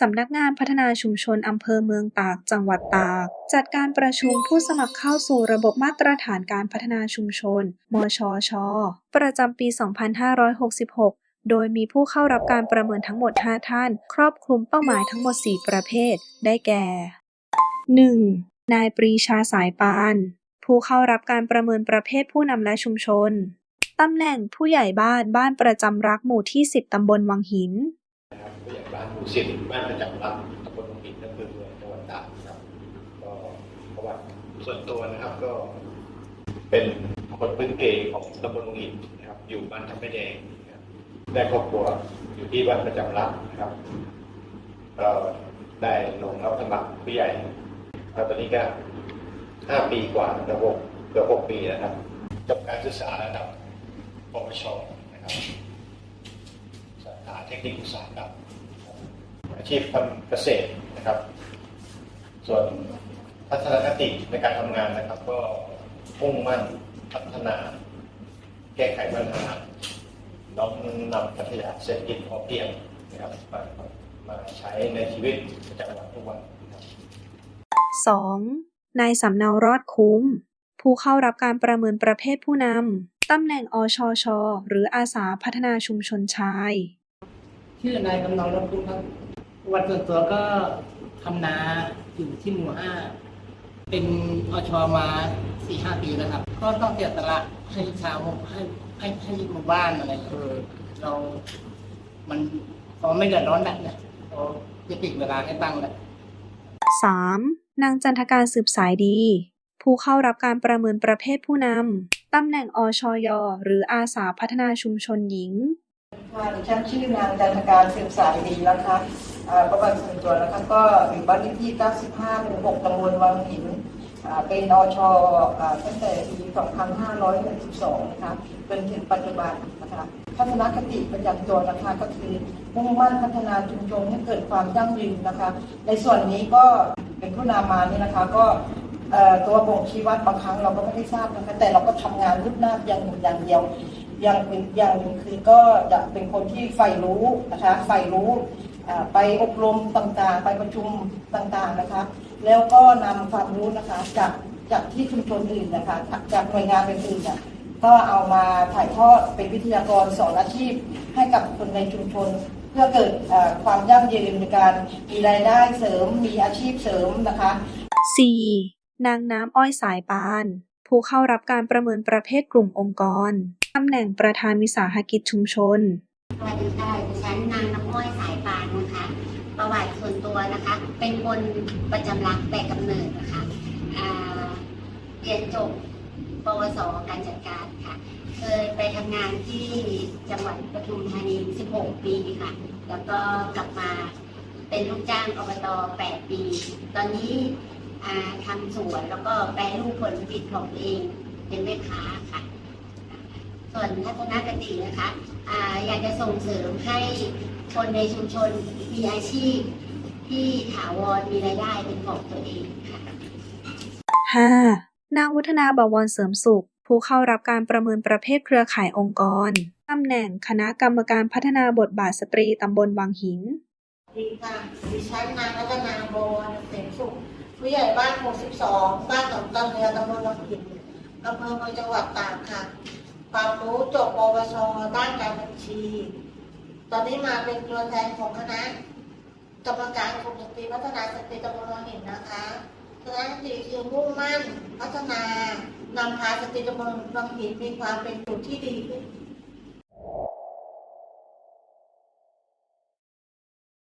สำนักงานพัฒนาชุมชนอำเภอเมืองตาก จังหวัดตาก จัดการประชุมผู้สมัครเข้าสู่ระบบมาตรฐานการพัฒนาชุมชน มชช ประจำปี 2566 โดยมีผู้เข้ารับการประเมินทั้งหมด 5 ท่าน ครอบคลุมเป้าหมายทั้งหมด 4 ประเภท ได้แก่ 1. นายปรีชาสายปาน ผู้เข้ารับการประเมินประเภทผู้นำและชุมชน ตำแหน่งผู้ใหญ่บ้านบ้านประจำรักหมู่ที่ 10 ตำบลวังหินานหมู่สิบบ้านประจำรักตำบลหนองหินอำเภอเมืองจังหวัดตากนะครับก็ประวัติส่วนตัวนะครับก็ เป็นคนพื้นเพของตำบลหนองหินนะครับ อยู่บ้านทับไม่แดงได้ครอบครัวอยู่ที่บ้านประจำรักนะครับเราได้ลงรับสมัครผู้ใหญ่แล้วตอนนี้ก็ห้าปีกว่าระบบเกือบหกปีแล้วครับจบการศึกษาระดับปวชนะครับสาขาเทคนิคอุตสาหกรรม อาชีพทำเกษตรนะครับ ส่วนพัฒนคติในการทำงานนะครับ ก็มุ่งมั่นพัฒนา แก้ไขปัญหาน้อมนำปรัชญาเศรษฐกิจพอเพียงนะครับมามาใช้ในชีวิตประจำวันทุกวันนะครับ 2. นายสำเนารอดคุ้ม ผู้เข้ารับการประเมินประเภทผู้นำตำแหน่งอชชหรืออาสาพัฒนาชุมชนชาย ชื่อนายกำนองรถคุณครับ วันส่วนตัวก็ทำนาอยู่ที่หมู่ห้า เป็นอชมาสี่ห้าปีแล้วครับ ก็ต้องเสียสละให้ชาวให้ให้ให้หมู่บ้านอะไรเออเรา มันพอไม่เดือดร้อนแบบเนี่ยเราจะปิดเวลาให้ตั้งแล้ว 3. นางจันทการสืบสายดี ผู้เข้ารับการประเมินประเภทผู้นำ ตำแหน่งอชยหรืออาสาพัฒนาชุมชนหญิงค่ะดิฉันชื่อนางจันทการสืบสายดีนะคะอ่าประวัติส่วนตัวนะคะก็อยู่บ้านเลขที่ 95หมู่6ตำบลวังหินเป็นอชอตั้งแต่ปี 2562นะคะจนถึงปัจจุบันนะคะทัศนคติประจำตัวนะคะก็คือมุ่งมั่นพัฒนาชุมชนให้เกิดความยั่งยืนนะคะ ในส่วนนี้ก็เป็นผู้นำมานี่นะคะก็ตัวบ่งชี้วัดบางครั้งเราก็ไม่ได้ทราบนะคะแต่เราก็ทำงานรุดหน้าอย่างหนึ่งอย่างเดียวอย่างอย่างหนึ่งคือก็จะเป็นคนที่ใฝ่รู้นะคะใฝ่รู้ ไปอบรมต่างๆ ไปประชุมต่างๆนะคะ แล้วก็นำความรู้นะคะจากจากที่ชุมชนอื่นนะคะ จากหน่วยงานอื่นๆเนี่ยก็เอามาถ่ายทอดเป็นวิทยากรสอนอาชีพ ให้กับคนในชุมชน เพื่อเกิดอ่าความยั่งยืนในการมีรายได้เสริมมีอาชีพเสริมนะคะ 4. นางน้ำอ้อยสายปาน ผู้เข้ารับการประเมินประเภทกลุ่มองค์กรตำแหน่งประธานวิสาหกิจชุมชนสวัสดีค่ะดิฉันนางน้ำอ้อยสายปานนะคะ ประวัติส่วนตัวนะคะ เป็นคนประจำรักแต่กำเนิดนะคะเรียนจบปวสการจัดการค่ะ เคยไปทำงานที่จังหวัดปทุมธานี 16 ปีค่ะ แล้วก็กลับมาเป็นลูกจ้างอบต 8 ปี ตอนนี้ทำสวนแล้วก็แปรรูปผลผลิตของตัวเองเป็นแม่ค้าค่ะ ส่วนทัศนคตินะคะอ่าอยากจะส่งเสริมให้คนในชุมชนมีอาชีพที่ถาวรมีรายได้เป็นของตัวเองค่ะ 5. นางวัฒนาบวรเสริมสุข ผู้เข้ารับการประเมินประเภทเครือข่ายองค์กรตำแหน่งคณะกรรมการพัฒนาบทบาทสตรีตำบลวังหินดีค่ะดิฉันนางรัตนาโบวรเสมสุข ผู้ใหญ่บ้านหมู่12 บ้านหนองตะเนือตำบลลำหินอำเภอเมืองจังหวัดตากค่ะ ความรู้จบปวชด้านการบัญชี ตอนนี้มาเป็นตัวแทนของคณะกรรมการกลุ่มสตรีพัฒนาสตรีตำบลหินนะคะคณะสตรีคือมุ่งมั่น พัฒนานำพาสตรีตำบลหินมีความเป็นอยู่ที่ดีขึ้น